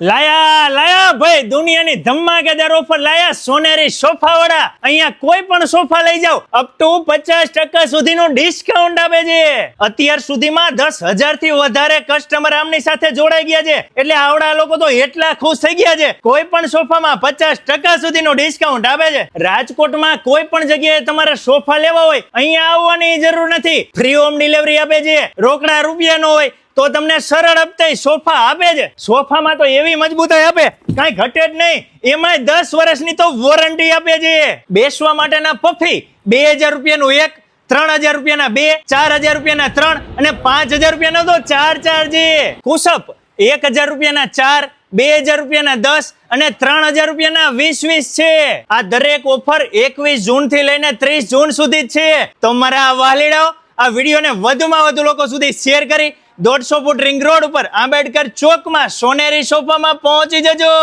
લાયા લાયા ભાઈ, દુનિયાની ધમાકેદાર ઓફર લાયા, સોનેરી સોફા વાળા અહીંયા કોઈ પણ સોફા લઈ જાઓ. અપ ટુ પચાસ ટકા સુધીનું ડિસ્કાઉન્ટ આપે છે. અત્યાર સુધીમાં દસ હજારથી વધારે કસ્ટમર આમની સાથે જોડાઈ ગયા છે. એટલે આવડા લોકો તો એટલા ખુશ થઈ ગયા છે. કોઈ પણ સોફામાં પચાસ ટકા સુધીનું ડિસ્કાઉન્ટ આપે છે. રાજકોટમાં કોઈ પણ જગ્યાએ તમારે સોફા લેવા હોય, અહીંયા આવવાની જરૂર નથી. ફ્રી હોમ ડિલિવરી આપે છે. રોકડા રૂપિયાનો હોય તો તમને સરળ હપ્તે સોફા આપે છે. સોફામાં તો એવી મજબૂતાઈ આપે, કાંઈ ઘટે જ નહીં. એમાંય દસ વર્ષની તો વોરંટી આપે છે. બેસવા માટેના પફી બે હજાર રૂપિયાનું એક, ત્રણ હજાર રૂપિયાના બે, ચાર હજાર રૂપિયાના ત્રણ અને પાંચ હજાર રૂપિયાનો તો ચાર ચાર છે. કુસપ એક હજાર રૂપિયાના ચાર, બે હજાર રૂપિયાના દસ અને ત્રણ હજાર રૂપિયાના વીસ વીસ છે. આ દરેક ઓફર એકવીસ જૂનથી લઈને ત્રીસ જૂન સુધી છે. તો મારા વાલીડાઓ આ વિડીયોને વધુમાં વધુ લોકો સુધી શેર કરી દોઢસો ફૂટ રિંગ રોડ ઉપર આંબેડકર ચોકમાં સોનેરી સોફામાં પહોંચી જજો.